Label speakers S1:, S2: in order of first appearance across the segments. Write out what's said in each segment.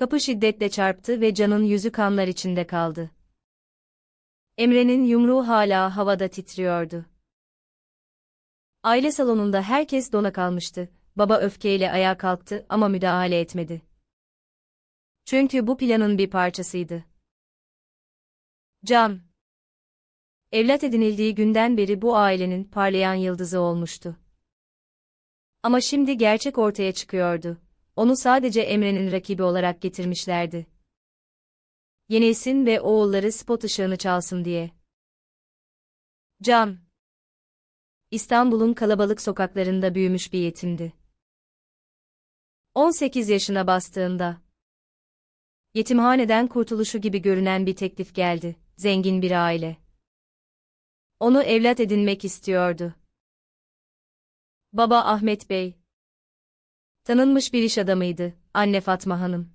S1: Kapı şiddetle çarptı ve Can'ın yüzü kanlar içinde kaldı. Emre'nin yumruğu hala havada titriyordu. Aile salonunda herkes dona kalmıştı. Baba öfkeyle ayağa kalktı ama müdahale etmedi. Çünkü bu planın bir parçasıydı. Can. Evlat edinildiği günden beri bu ailenin parlayan yıldızı olmuştu. Ama şimdi gerçek ortaya çıkıyordu. Onu sadece Emre'nin rakibi olarak getirmişlerdi. Yenilsin ve oğulları spot ışığını çalsın diye. Can. İstanbul'un kalabalık sokaklarında büyümüş bir yetimdi. 18 yaşına bastığında yetimhaneden kurtuluşu gibi görünen bir teklif geldi. Zengin bir aile. Onu evlat edinmek istiyordu. Baba Ahmet Bey. Tanınmış bir iş adamıydı, anne Fatma Hanım.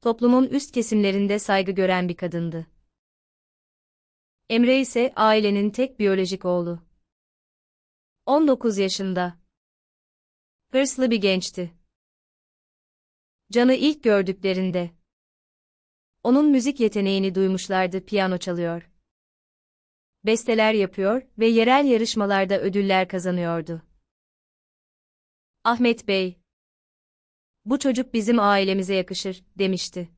S1: Toplumun üst kesimlerinde saygı gören bir kadındı. Emre ise ailenin tek biyolojik oğlu. 19 yaşında. Hırslı bir gençti. Can'ı ilk gördüklerinde. Onun müzik yeteneğini duymuşlardı piyano çalıyor. Besteler yapıyor ve yerel yarışmalarda ödüller kazanıyordu. Ahmet Bey. Bu çocuk bizim ailemize yakışır, demişti.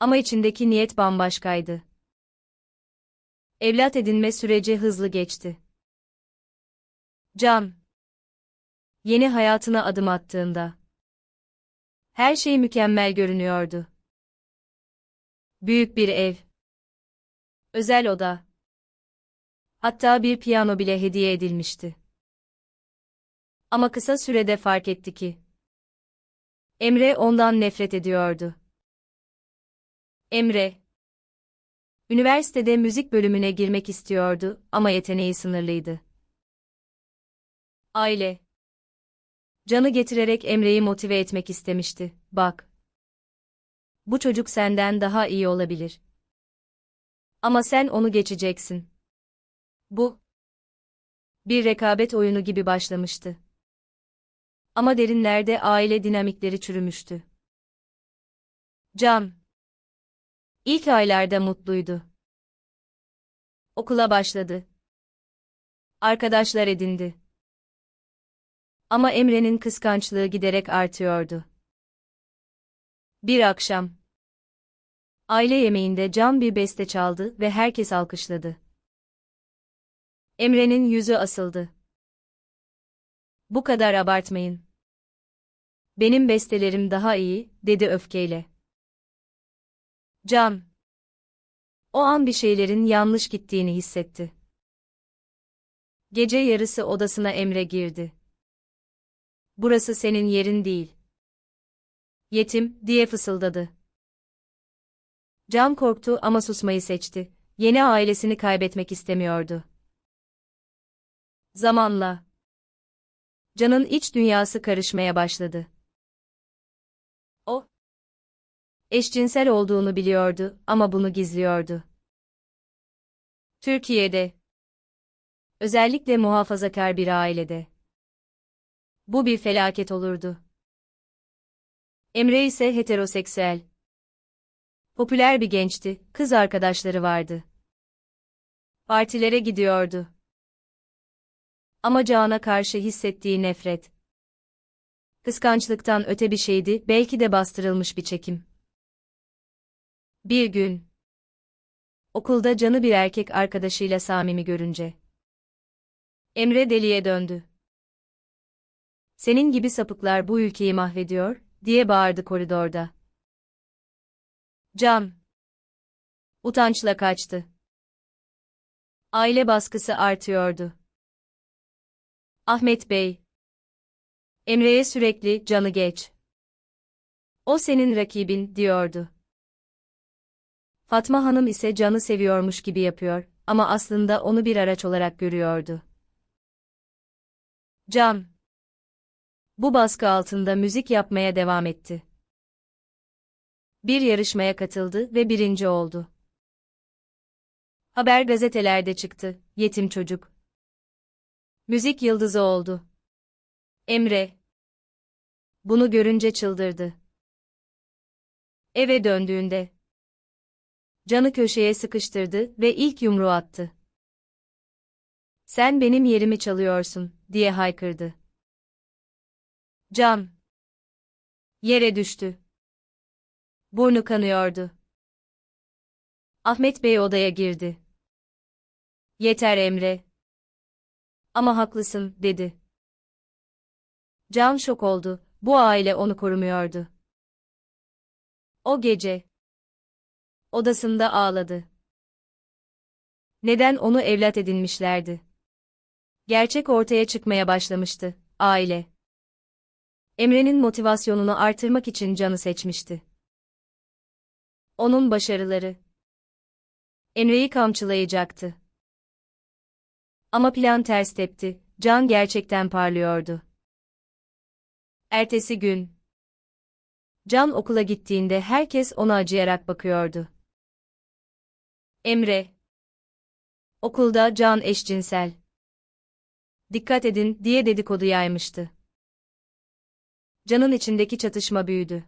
S1: Ama içindeki niyet bambaşkaydı. Evlat edinme süreci hızlı geçti. Can. Yeni hayatına adım attığında. Her şey mükemmel görünüyordu. Büyük bir ev. Özel oda. Hatta bir piyano bile hediye edilmişti. Ama kısa sürede fark etti ki Emre ondan nefret ediyordu. Emre Üniversitede müzik bölümüne girmek istiyordu ama yeteneği sınırlıydı. Aile Canı getirerek Emre'yi motive etmek istemişti. Bak. Bu çocuk senden daha iyi olabilir. Ama sen onu geçeceksin. Bu bir rekabet oyunu gibi başlamıştı. Ama derinlerde aile dinamikleri çürümüştü. Can İlk aylarda mutluydu. Okula başladı. Arkadaşlar edindi. Ama Emre'nin kıskançlığı giderek artıyordu. Bir akşam. Aile yemeğinde Can bir beste çaldı ve herkes alkışladı. Emre'nin yüzü asıldı. Bu kadar abartmayın. Benim bestelerim daha iyi, dedi öfkeyle. Can. O an bir şeylerin yanlış gittiğini hissetti. Gece yarısı odasına Emre girdi. Burası senin yerin değil. Yetim, diye fısıldadı. Can korktu ama susmayı seçti. Yeni ailesini kaybetmek istemiyordu. Zamanla. Can'ın iç dünyası karışmaya başladı. Eşcinsel olduğunu biliyordu ama bunu gizliyordu. Türkiye'de, özellikle muhafazakar bir ailede, bu bir felaket olurdu. Emre ise heteroseksüel. Popüler bir gençti, kız arkadaşları vardı. Partilere gidiyordu. Ama Caan'a karşı hissettiği nefret. Kıskançlıktan öte bir şeydi, belki de bastırılmış bir çekim. Bir gün. Okulda Can'ı bir erkek arkadaşıyla samimi görünce. Emre deliye döndü. Senin gibi sapıklar bu ülkeyi mahvediyor, diye bağırdı koridorda. Can. Utançla kaçtı. Aile baskısı artıyordu. Ahmet Bey. Emre'ye sürekli canı geç. O senin rakibin, diyordu. Fatma Hanım ise canı seviyormuş gibi yapıyor ama aslında onu bir araç olarak görüyordu. Can. Bu baskı altında müzik yapmaya devam etti. Bir yarışmaya katıldı ve birinci oldu. Haber gazetelerde çıktı, yetim çocuk. Müzik yıldızı oldu. Emre. Bunu görünce çıldırdı. Eve döndüğünde Can'ı köşeye sıkıştırdı ve ilk yumruğu attı. Sen benim yerimi çalıyorsun, diye haykırdı. Can yere düştü. Burnu kanıyordu. Ahmet Bey odaya girdi. Yeter Emre. Ama haklısın, dedi. Can şok oldu, bu aile onu korumuyordu. O gece odasında ağladı. Neden onu evlat edinmişlerdi? Gerçek ortaya çıkmaya başlamıştı, aile. Emre'nin motivasyonunu artırmak için Can'ı seçmişti. Onun başarıları. Emre'yi kamçılayacaktı. Ama plan ters tepti, Can gerçekten parlıyordu. Ertesi gün. Can okula gittiğinde herkes ona acıyarak bakıyordu. Emre. Okulda Can eşcinsel. Dikkat edin diye dedikodu yaymıştı. Can'ın içindeki çatışma büyüdü.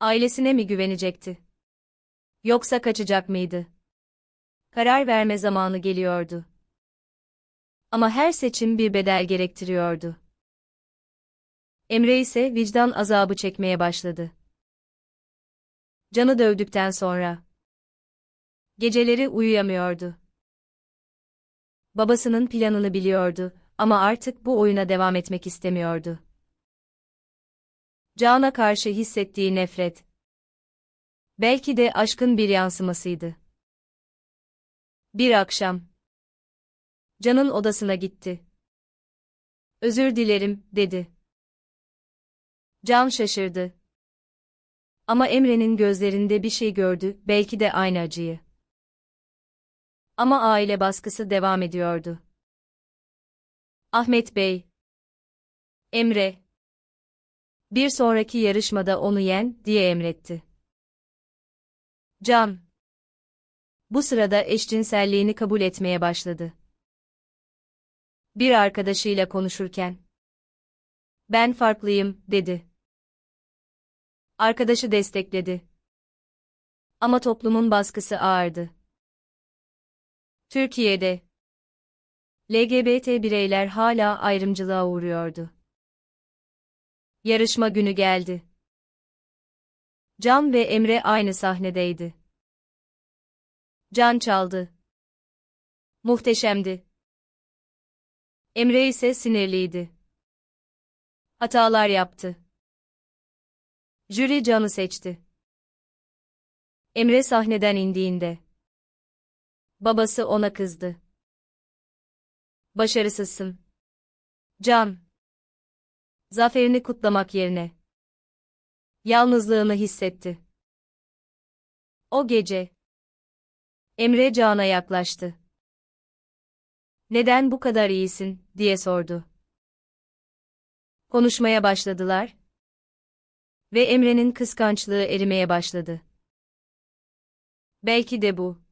S1: Ailesine mi güvenecekti? Yoksa kaçacak mıydı? Karar verme zamanı geliyordu. Ama her seçim bir bedel gerektiriyordu. Emre ise vicdan azabı çekmeye başladı. Canı dövdükten sonra geceleri uyuyamıyordu. Babasının planını biliyordu ama artık bu oyuna devam etmek istemiyordu. Can'a karşı hissettiği nefret. Belki de aşkın bir yansımasıydı. Bir akşam. Can'ın odasına gitti. Özür dilerim, dedi. Can şaşırdı. Ama Emre'nin gözlerinde bir şey gördü, belki de aynı acıyı. Ama aile baskısı devam ediyordu. Ahmet Bey. Emre. Bir sonraki yarışmada onu yen, diye emretti. Can. Bu sırada eşcinselliğini kabul etmeye başladı. Bir arkadaşıyla konuşurken. Ben farklıyım, dedi. Arkadaşı destekledi. Ama toplumun baskısı ağırdı. Türkiye'de LGBT bireyler hala ayrımcılığa uğruyordu. Yarışma günü geldi. Can ve Emre aynı sahnedeydi. Can çaldı. Muhteşemdi. Emre ise sinirliydi. Hatalar yaptı. Jüri Can'ı seçti. Emre sahneden indiğinde babası ona kızdı. Başarısızsın. Can. Zaferini kutlamak yerine yalnızlığını hissetti. O gece Emre Can'a yaklaştı. Neden bu kadar iyisin, diye sordu. Konuşmaya başladılar. Ve Emre'nin kıskançlığı erimeye başladı. Belki de bu.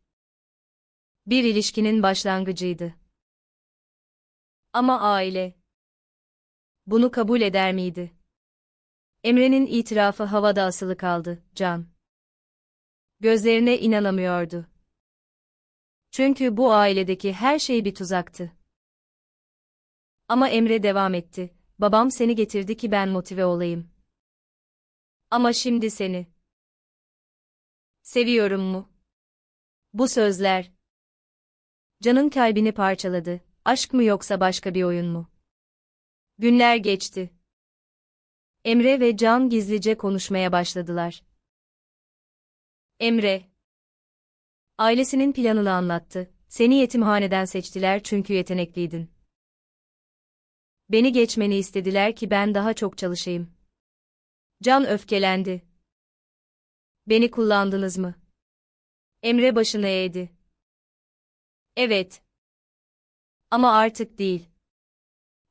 S1: Bir ilişkinin başlangıcıydı. Ama aile. Bunu kabul eder miydi? Emre'nin itirafı havada asılı kaldı, Can. Gözlerine inanamıyordu. Çünkü bu ailedeki her şey bir tuzaktı. Ama Emre devam etti. Babam seni getirdi ki ben motive olayım. Ama şimdi seni. Seviyorum mu? Bu sözler. Can'ın kalbini parçaladı. Aşk mı yoksa başka bir oyun mu? Günler geçti. Emre ve Can gizlice konuşmaya başladılar. Emre. Ailesinin planını anlattı. Seni yetimhaneden seçtiler çünkü yetenekliydin. Beni geçmeni istediler ki ben daha çok çalışayım. Can öfkelendi. Beni kullandınız mı? Emre başını eğdi. Evet. Ama artık değil.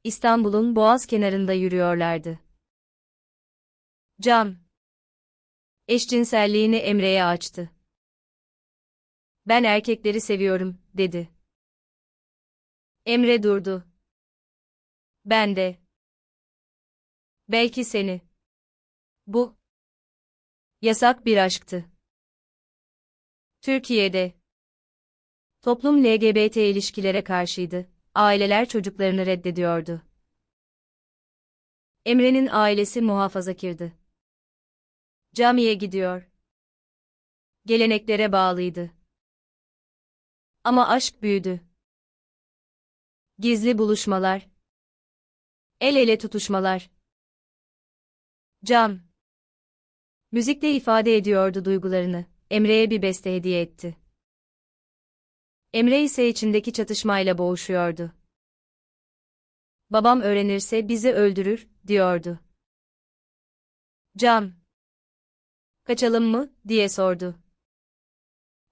S1: İstanbul'un boğaz kenarında yürüyorlardı. Can. Eşcinselliğini Emre'ye açtı. Ben erkekleri seviyorum, dedi. Emre durdu. Ben de. Belki seni. Bu. Yasak bir aşktı. Türkiye'de toplum LGBT ilişkilere karşıydı. Aileler çocuklarını reddediyordu. Emre'nin ailesi muhafazakirdi. Camiye gidiyor. Geleneklere bağlıydı. Ama aşk büyüdü. Gizli buluşmalar. El ele tutuşmalar. Cam. Müzikle ifade ediyordu duygularını. Emre'ye bir beste hediye etti. Emre ise içindeki çatışmayla boğuşuyordu. Babam öğrenirse bizi öldürür, diyordu. Cam. Kaçalım mı, diye sordu.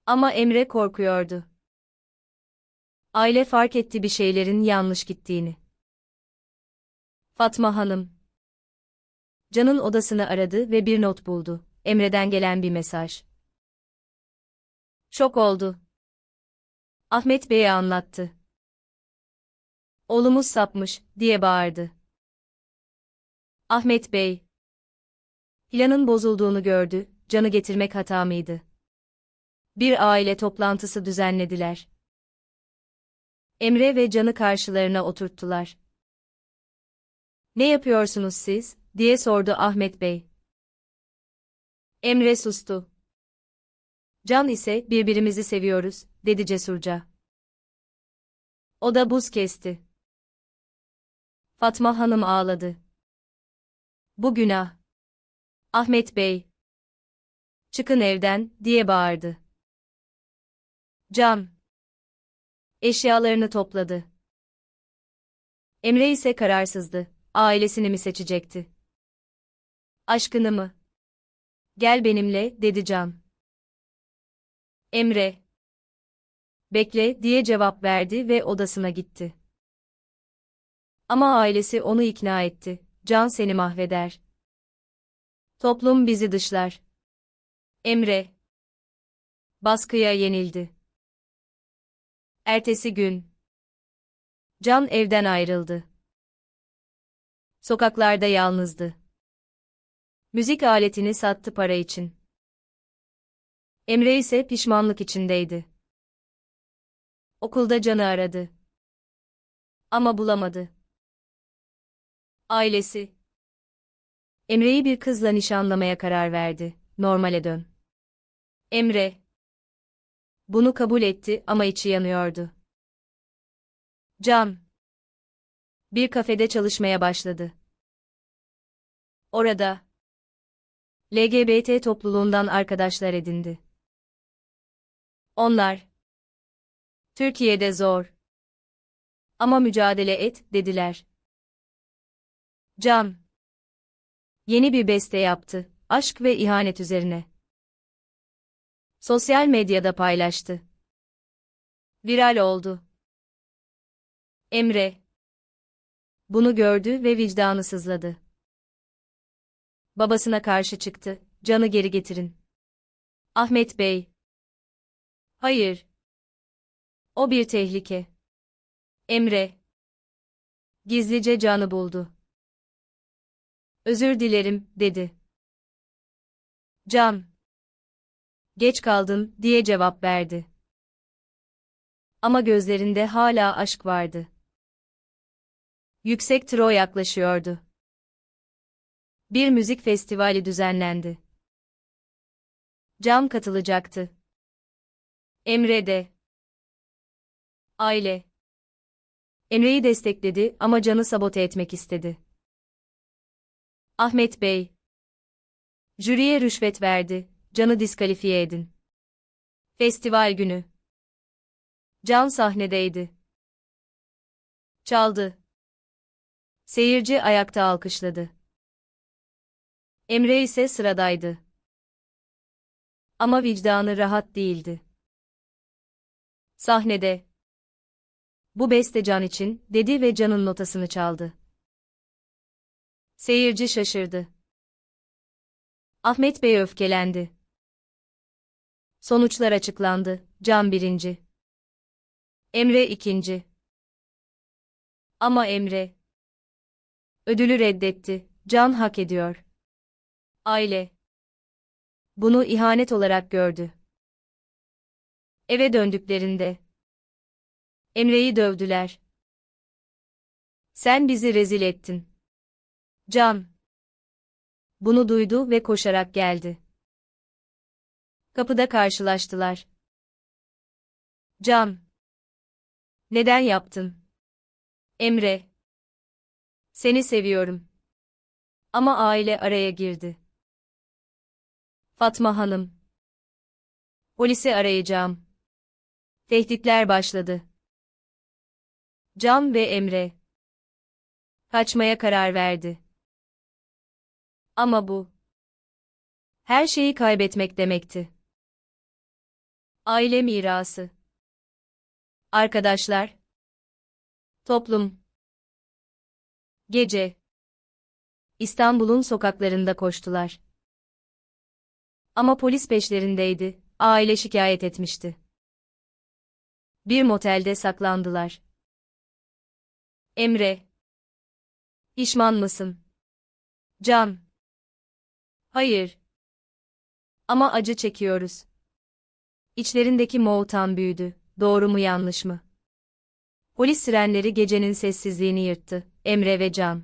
S1: Ama Emre korkuyordu. Aile fark etti bir şeylerin yanlış gittiğini. Fatma Hanım. Can'ın odasını aradı ve bir not buldu. Emre'den gelen bir mesaj. Şok oldu. Ahmet Bey'e anlattı. Oğlumuz sapmış, diye bağırdı. Ahmet Bey. Planın bozulduğunu gördü, Can'ı getirmek hata mıydı? Bir aile toplantısı düzenlediler. Emre ve Can'ı karşılarına oturttular. Ne yapıyorsunuz siz, diye sordu Ahmet Bey. Emre sustu. Can ise birbirimizi seviyoruz, dedi cesurca. O da buz kesti. Fatma Hanım ağladı. Bu günah. Ahmet Bey. Çıkın evden, diye bağırdı. Can. Eşyalarını topladı. Emre ise kararsızdı. Ailesini mi seçecekti? Aşkını mı? Gel benimle, dedi Can. Emre. Bekle, diye cevap verdi ve odasına gitti. Ama ailesi onu ikna etti. Can seni mahveder. Toplum bizi dışlar. Emre. Baskıya yenildi. Ertesi gün. Can evden ayrıldı. Sokaklarda yalnızdı. Müzik aletini sattı para için. Emre ise pişmanlık içindeydi. Okulda Can'ı aradı. Ama bulamadı. Ailesi. Emre'yi bir kızla nişanlamaya karar verdi. Normale dön. Emre. Bunu kabul etti ama içi yanıyordu. Can. Bir kafede çalışmaya başladı. Orada LGBT topluluğundan arkadaşlar edindi. Onlar Türkiye'de zor. Ama mücadele et, dediler. Can Yeni bir beste yaptı, aşk ve ihanet üzerine. Sosyal medyada paylaştı. Viral oldu. Emre bunu gördü ve vicdanı sızladı. Babasına karşı çıktı, canı geri getirin. Ahmet Bey. Hayır. O bir tehlike. Emre. Gizlice canı buldu. Özür dilerim, dedi. Can. Geç kaldın, diye cevap verdi. Ama gözlerinde hala aşk vardı. Yüksek tro yaklaşıyordu. Bir müzik festivali düzenlendi. Can katılacaktı. Emre de. Aile. Emre'yi destekledi ama Can'ı sabote etmek istedi. Ahmet Bey. Jüriye rüşvet verdi, Can'ı diskalifiye edin. Festival günü. Can sahnedeydi. Çaldı. Seyirci ayakta alkışladı. Emre ise sıradaydı. Ama vicdanı rahat değildi. Sahnede. Bu beste Can için, dedi ve Can'ın notasını çaldı. Seyirci şaşırdı. Ahmet Bey öfkelendi. Sonuçlar açıklandı. Can birinci. Emre ikinci. Ama Emre ödülü reddetti. Can hak ediyor. Aile Bunu ihanet olarak gördü. Eve döndüklerinde Emre'yi dövdüler. Sen bizi rezil ettin. Can. Bunu duydu ve koşarak geldi. Kapıda karşılaştılar. Can. Neden yaptın? Emre. Seni seviyorum. Ama aile araya girdi. Fatma Hanım. Polisi arayacağım. Tehditler başladı. Can ve Emre. Kaçmaya karar verdi. Ama bu. Her şeyi kaybetmek demekti. Aile mirası. Arkadaşlar. Toplum. Gece. İstanbul'un sokaklarında koştular. Ama polis peşlerindeydi, aile şikayet etmişti. Bir motelde saklandılar. Emre. Pişman mısın? Can. Hayır. Ama acı çekiyoruz. İçlerindeki moğutan büyüdü. Doğru mu yanlış mı? Polis sirenleri gecenin sessizliğini yırttı. Emre ve Can.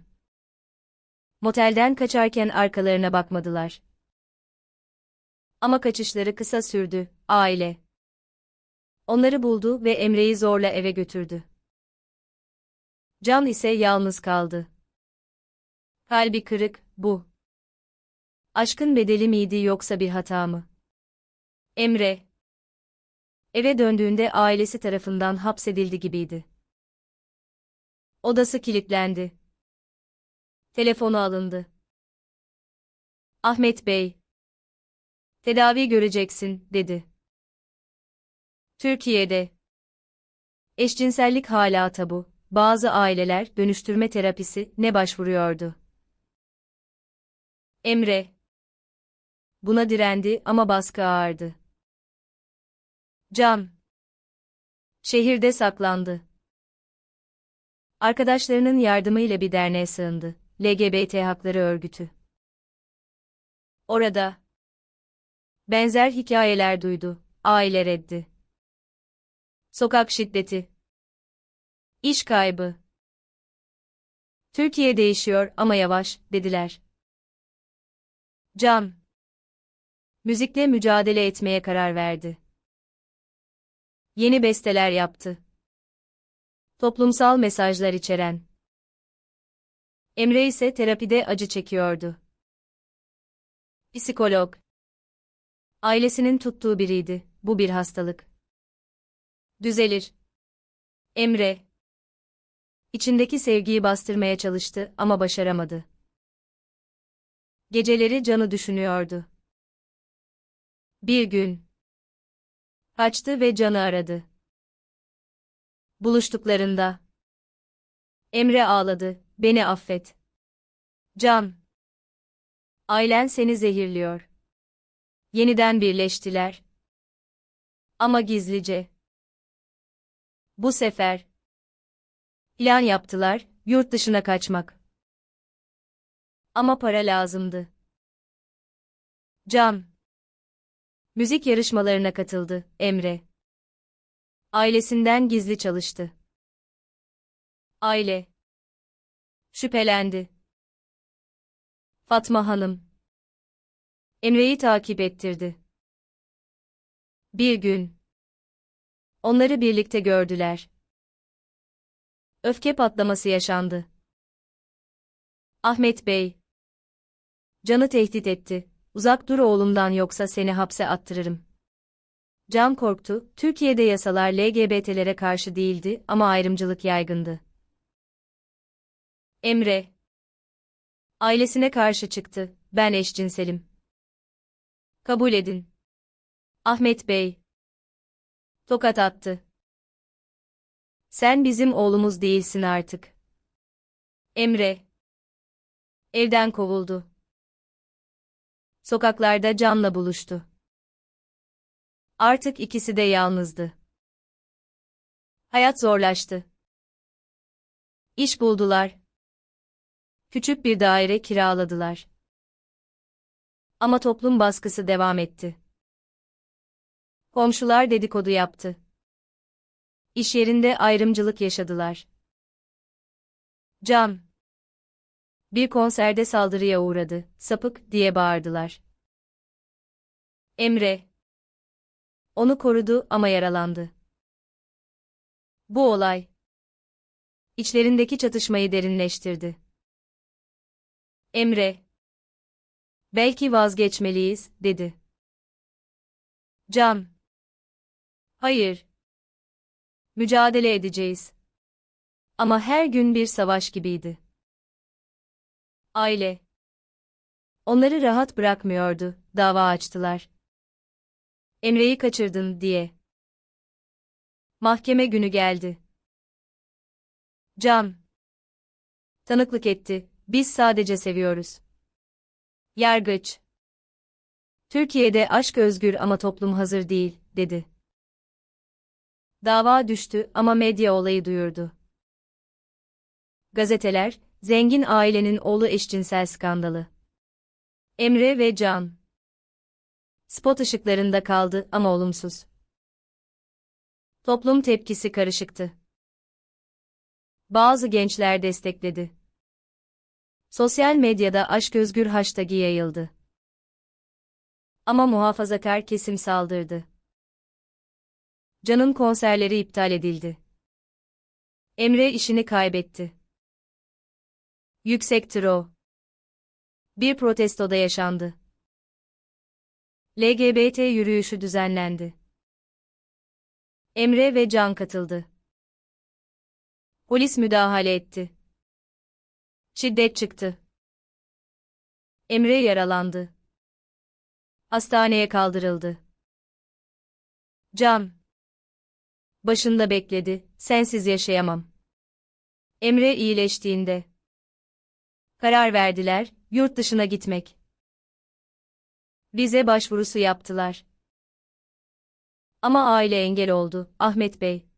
S1: Motelden kaçarken arkalarına bakmadılar. Ama kaçışları kısa sürdü. Aile. Onları buldu ve Emre'yi zorla eve götürdü. Can ise yalnız kaldı. Kalbi kırık, bu. Aşkın bedeli miydi yoksa bir hata mı? Emre. Eve döndüğünde ailesi tarafından hapsedildi gibiydi. Odası kilitlendi. Telefonu alındı. Ahmet Bey. Tedavi göreceksin, dedi. Türkiye'de. Eşcinsellik hala tabu. Bazı aileler dönüştürme terapisi ne başvuruyordu. Emre. Buna direndi ama baskı ağırdı. Can. Şehirde saklandı. Arkadaşlarının yardımıyla bir derneğe sığındı. LGBT Hakları Örgütü. Orada benzer hikayeler duydu. Aile reddi. Sokak şiddeti. İş kaybı. Türkiye değişiyor ama yavaş, dediler. Can. Müzikle mücadele etmeye karar verdi. Yeni besteler yaptı. Toplumsal mesajlar içeren. Emre ise terapide acı çekiyordu. Psikolog. Ailesinin tuttuğu biriydi, bu bir hastalık. Düzelir. Emre. İçindeki sevgiyi bastırmaya çalıştı ama başaramadı. Geceleri canı düşünüyordu. Bir gün. Kaçtı ve canı aradı. Buluştuklarında. Emre ağladı, beni affet. Can. Ailen seni zehirliyor. Yeniden birleştiler. Ama gizlice. Bu sefer. Plan yaptılar, yurt dışına kaçmak. Ama para lazımdı. Can. Müzik yarışmalarına katıldı, Emre. Ailesinden gizli çalıştı. Aile. Şüphelendi. Fatma Hanım. Emre'yi takip ettirdi. Bir gün. Onları birlikte gördüler. Öfke patlaması yaşandı. Ahmet Bey. Canı tehdit etti. Uzak dur oğlumdan yoksa seni hapse attırırım. Can korktu, Türkiye'de yasalar LGBT'lere karşı değildi ama ayrımcılık yaygındı. Emre. Ailesine karşı çıktı, ben eşcinselim. Kabul edin. Ahmet Bey. Tokat attı. Sen bizim oğlumuz değilsin artık. Emre. Evden kovuldu. Sokaklarda Can'la buluştu. Artık ikisi de yalnızdı. Hayat zorlaştı. İş buldular. Küçük bir daire kiraladılar. Ama toplum baskısı devam etti. Komşular dedikodu yaptı. İş yerinde ayrımcılık yaşadılar. Can. Bir konserde saldırıya uğradı, sapık diye bağırdılar. Emre. Onu korudu ama yaralandı. Bu olay içlerindeki çatışmayı derinleştirdi. Emre. Belki vazgeçmeliyiz, dedi. Can. Hayır. Mücadele edeceğiz. Ama her gün bir savaş gibiydi. Aile. Onları rahat bırakmıyordu, dava açtılar. Emre'yi kaçırdın diye. Mahkeme günü geldi. Can. Tanıklık etti, biz sadece seviyoruz. Yargıç. Türkiye'de aşk özgür ama toplum hazır değil, dedi. Dava düştü ama medya olayı duyurdu. Gazeteler, zengin ailenin oğlu eşcinsel skandalı. Emre ve Can. Spot ışıklarında kaldı ama olumsuz. Toplum tepkisi karışıktı. Bazı gençler destekledi. Sosyal medyada aşk özgür hashtag'i yayıldı. Ama muhafazakar kesim saldırdı. Can'ın konserleri iptal edildi. Emre işini kaybetti. Yüksek tro. Bir protestoda yaşandı. LGBT yürüyüşü düzenlendi. Emre ve Can katıldı. Polis müdahale etti. Şiddet çıktı. Emre yaralandı. Hastaneye kaldırıldı. Can. Başında bekledi, sensiz yaşayamam. Emre iyileştiğinde. Karar verdiler, yurt dışına gitmek. Bize başvurusu yaptılar. Ama aile engel oldu, Ahmet Bey.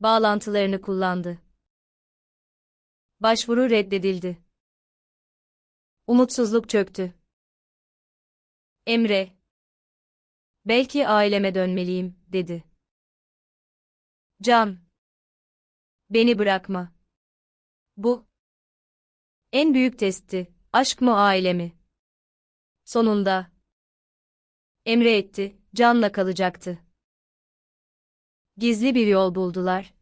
S1: Bağlantılarını kullandı. Başvuru reddedildi. Umutsuzluk çöktü. Emre. Belki aileme dönmeliyim, dedi. Can. Beni bırakma. Bu. En büyük testti, aşk mı aile mi? Sonunda. Emre etti, Can'la kalacaktı. Gizli bir yol buldular.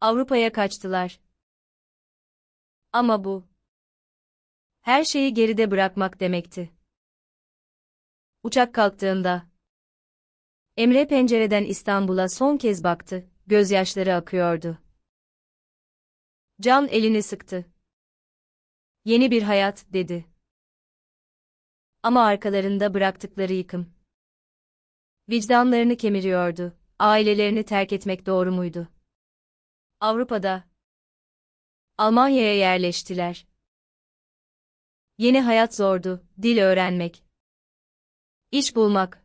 S1: Avrupa'ya kaçtılar. Ama bu her şeyi geride bırakmak demekti. Uçak kalktığında Emre pencereden İstanbul'a son kez baktı, gözyaşları akıyordu. Can elini sıktı. Yeni bir hayat, dedi. Ama arkalarında bıraktıkları yıkım. Vicdanlarını kemiriyordu, ailelerini terk etmek doğru muydu? Avrupa'da. Almanya'ya yerleştiler. Yeni hayat zordu, dil öğrenmek. İş bulmak.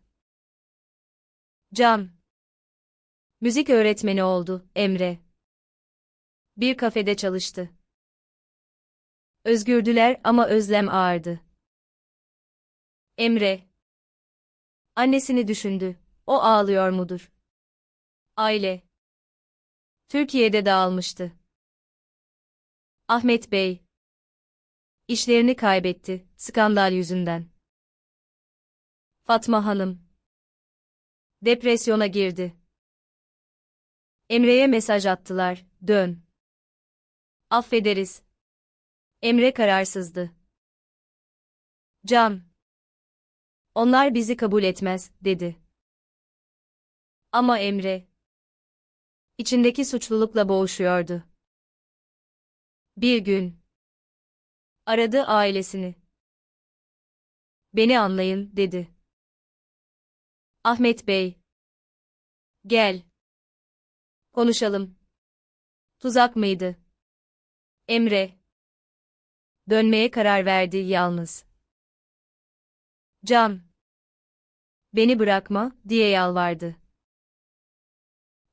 S1: Can. Müzik öğretmeni oldu, Emre. Bir kafede çalıştı. Özgürdüler ama özlem ağırdı. Emre. Annesini düşündü. O ağlıyor mudur? Aile. Türkiye'de dağılmıştı. Ahmet Bey. İşlerini kaybetti, skandal yüzünden. Fatma Hanım. Depresyona girdi. Emre'ye mesaj attılar, dön. Affederiz. Emre kararsızdı. Can. Onlar bizi kabul etmez, dedi. Ama Emre. içindeki suçlulukla boğuşuyordu. Bir gün. Aradı ailesini. Beni anlayın, dedi. Ahmet Bey. Gel. Konuşalım. Tuzak mıydı? Emre. Dönmeye karar verdi yalnız. Can. Beni bırakma, diye yalvardı.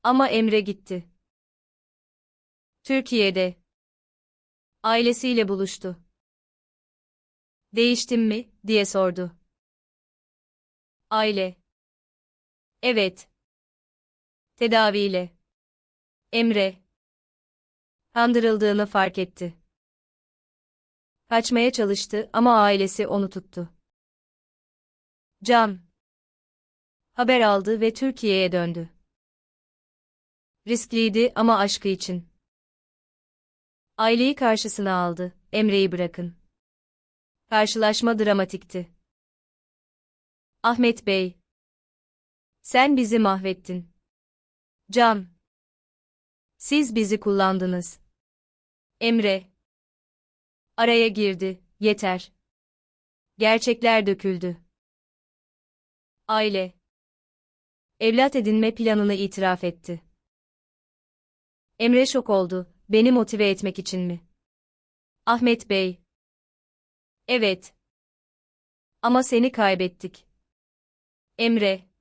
S1: Ama Emre gitti. Türkiye'de. Ailesiyle buluştu. Değiştim mi, diye sordu. Aile. Evet. Tedaviyle. Emre. Kandırıldığını fark etti. Kaçmaya çalıştı ama ailesi onu tuttu. Can. Haber aldı ve Türkiye'ye döndü. Riskliydi ama aşkı için. Aileyi karşısına aldı, Emre'yi bırakın. Karşılaşma dramatikti. Ahmet Bey. Sen bizi mahvettin. Can. Siz bizi kullandınız. Emre. Araya girdi, yeter. Gerçekler döküldü. Aile. Evlat edinme planını itiraf etti. Emre şok oldu, beni motive etmek için mi? Ahmet Bey. Evet. Ama seni kaybettik. Emre.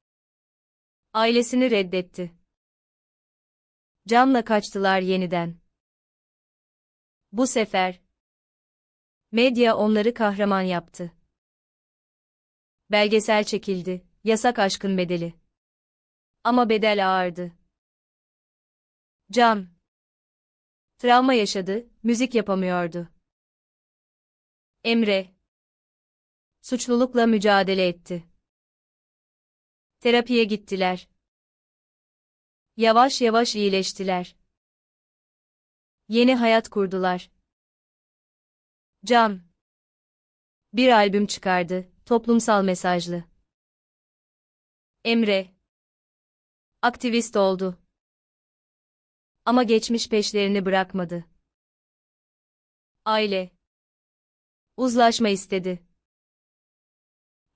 S1: Ailesini reddetti. Canla kaçtılar yeniden. Bu sefer medya onları kahraman yaptı. Belgesel çekildi, yasak aşkın bedeli. Ama bedel ağırdı. Can travma yaşadı, müzik yapamıyordu. Emre suçlulukla mücadele etti. Terapiye gittiler. Yavaş yavaş iyileştiler. Yeni hayat kurdular. Can bir albüm çıkardı, toplumsal mesajlı. Emre aktivist oldu. Ama geçmiş peşlerini bırakmadı. Aile uzlaşma istedi.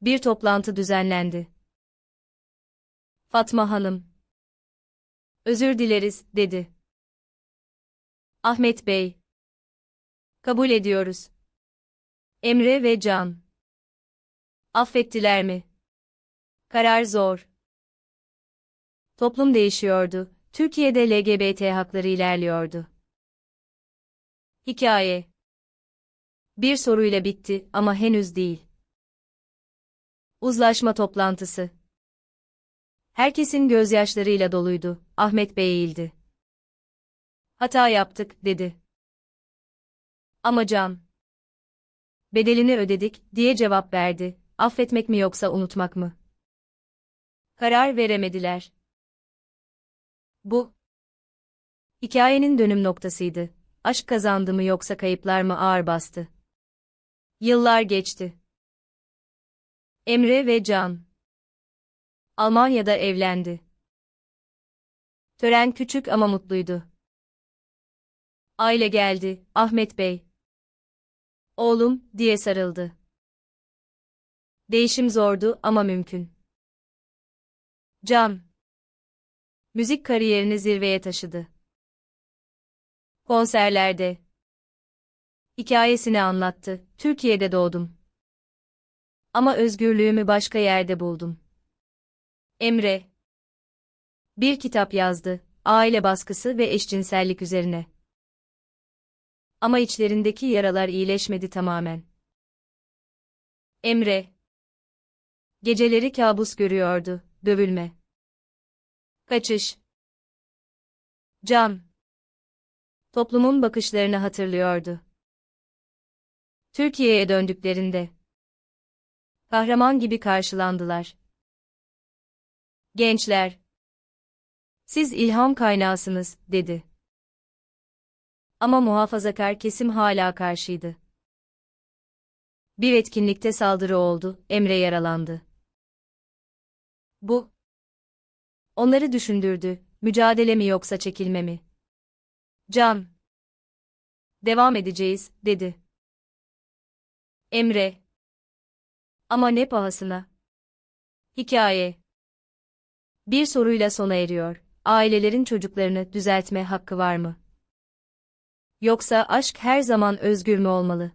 S1: Bir toplantı düzenlendi. Fatma Hanım Özür dileriz, dedi. Ahmet Bey. Kabul ediyoruz. Emre ve Can. Affettiler mi? Karar zor. Toplum değişiyordu. Türkiye'de LGBT hakları ilerliyordu. Hikaye. Bir soruyla bitti ama henüz değil. Uzlaşma toplantısı. Herkesin gözyaşlarıyla doluydu. Ahmet Bey eğildi. Hata yaptık, dedi. Ama Can. Bedelini ödedik, diye cevap verdi. Affetmek mi yoksa unutmak mı? Karar veremediler. Bu. Hikayenin dönüm noktasıydı. Aşk kazandı mı yoksa kayıplar mı ağır bastı? Yıllar geçti. Emre ve Can. Almanya'da evlendi. Tören küçük ama mutluydu. Aile geldi, Ahmet Bey. Oğlum, diye sarıldı. Değişim zordu ama mümkün. Can. Müzik kariyerini zirveye taşıdı. Konserlerde. Hikayesini anlattı, Türkiye'de doğdum. Ama özgürlüğümü başka yerde buldum. Emre. Bir kitap yazdı, aile baskısı ve eşcinsellik üzerine. Ama içlerindeki yaralar iyileşmedi tamamen. Emre. Geceleri kabus görüyordu, dövülme. Kaçış. Can. Toplumun bakışlarını hatırlıyordu. Türkiye'ye döndüklerinde. Kahraman gibi karşılandılar. Gençler. Siz ilham kaynağısınız, dedi. Ama muhafazakar kesim hala karşıydı. Bir etkinlikte saldırı oldu, Emre yaralandı. Bu. Onları düşündürdü, mücadele mi yoksa çekilme mi? Can. Devam edeceğiz, dedi. Emre. Ama ne pahasına? Hikaye. Bir soruyla sona eriyor. Ailelerin çocuklarını düzeltme hakkı var mı? Yoksa aşk her zaman özgür mü olmalı?